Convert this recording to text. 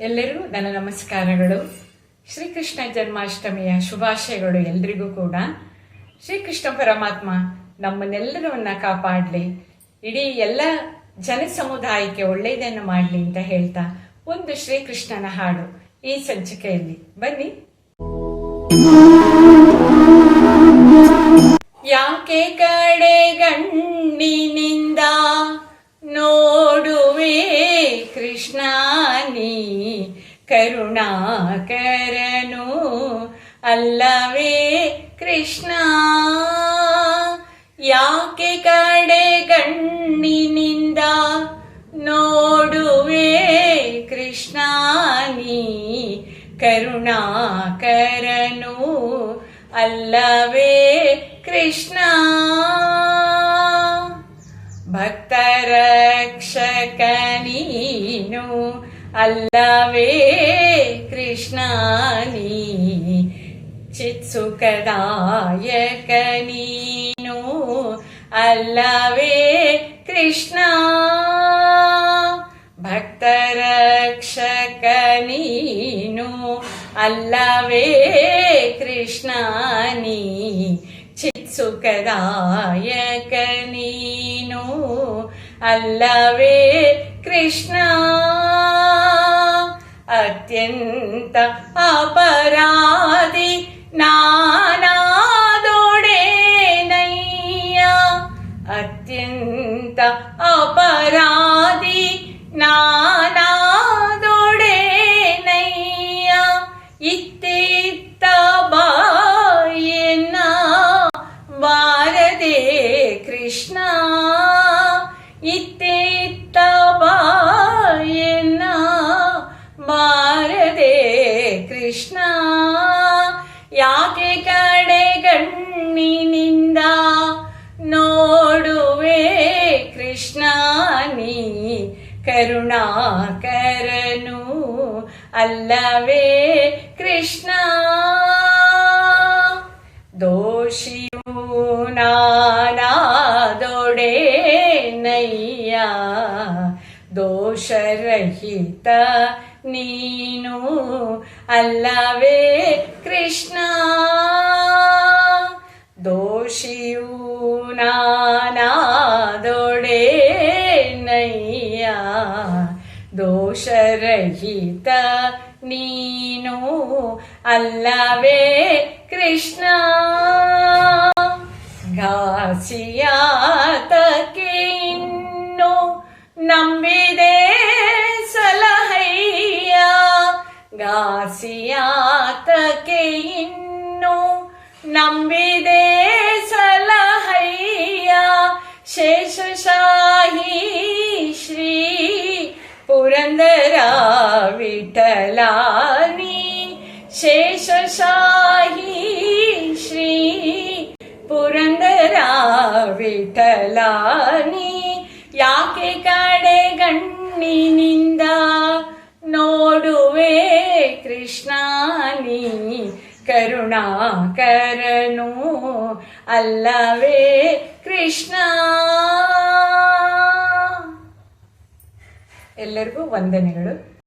ಎಲ್ಲರಿಗೂ ನನ್ನ ನಮಸ್ಕಾರಗಳು. ಶ್ರೀಕೃಷ್ಣ ಜನ್ಮಾಷ್ಟಮಿಯ ಶುಭಾಶಯಗಳು ಎಲ್ರಿಗೂ ಕೂಡ. ಶ್ರೀಕೃಷ್ಣ ಪರಮಾತ್ಮ ನಮ್ಮನ್ನೆಲ್ಲರನ್ನ ಕಾಪಾಡಲಿ. ಇಡೀ ಎಲ್ಲ ಜನ ಸಮುದಾಯಕ್ಕೆ ಒಳ್ಳೆಯದನ್ನು ಮಾಡಲಿ ಅಂತ ಹೇಳ್ತಾ ಒಂದು ಶ್ರೀಕೃಷ್ಣನ ಹಾಡು ಈ ಸಂಚಿಕೆಯಲ್ಲಿ. ಬನ್ನಿ. ಕರುಣಾಕರನು ಅಲ್ಲವೇ ಕೃಷ್ಣ. ಯಾಕೆ ಕಡೆ ಕಣ್ಣಿನಿಂದ ನೋಡುವೆ ಕೃಷ್ಣ ನೀ? ಕರುಣಾಕರನು ಅಲ್ಲವೇ ಕೃಷ್ಣ. ಭಕ್ತರಕ್ಷಕ ನೀನು ಅಲ್ಲವೇ ನೀ ಚಿತ್ಸುಖದಾಯಕ ನೀನು ಅಲ್ಲವೇ ಕೃಷ್ಣ ಭಕ್ತರಕ್ಷಕ ನೀನು ಅಲ್ಲವೇ ಕೃಷ್ಣ ನೀ ಚಿತ್ಸುಖದಾಯಕ ನೀನು ಅಲ್ಲವೇ అత్యంత అపరాధి నానాదోడేనయ్యా అత్యంత ಕೃಷ್ಣ ಯಾಕೆ ಕಡೆ ಗಣ್ಣಿನಿಂದ ನೋಡುವೆ ಕೃಷ್ಣ ನೀ ಕರುಣಾಕರನು ಅಲ್ಲವೇ ಕೃಷ್ಣ? ದೋಷಿಯು ನಾನಾದೊಡೆ ನಯ್ಯ ದೋಷರಹಿತ ನೀನು ಅಲ್ಲವೇ ಕೃಷ್ಣ. ದೋಷಿಯು ನಾನಾದೊಡೆ ನಯ್ಯ. ದೋಷರಹಿತ ನೀನು ಅಲ್ಲವೇ ಕೃಷ್ಣ. ಘಾಸಿಯಾತಕ್ಕೆ ಘಾಸಿಯಾತಕ್ಕೆ ಇನ್ನು ನಂಬಿದೆ ಸಲಹಯ್ಯ. ಶೇಷಶಾಹಿ ಶ್ರೀ ಪುರಂದರ ವಿಠಲಾನಿ. ಶೇಷಶಾಹಿ ಶ್ರೀ ಪುರಂದರ ವಿಠಲಾನಿ. ಯಾಕೆ ಕಡೆಗಣ್ಣಿನಿಂದ ನೋಡುವೆ? ಕೃಷ್ಣ ನೀ ಕರುಣಾಕರನು ಅಲ್ಲವೇ ಕೃಷ್ಣ. ಎಲ್ಲರಿಗೂ ವಂದನೆಗಳು.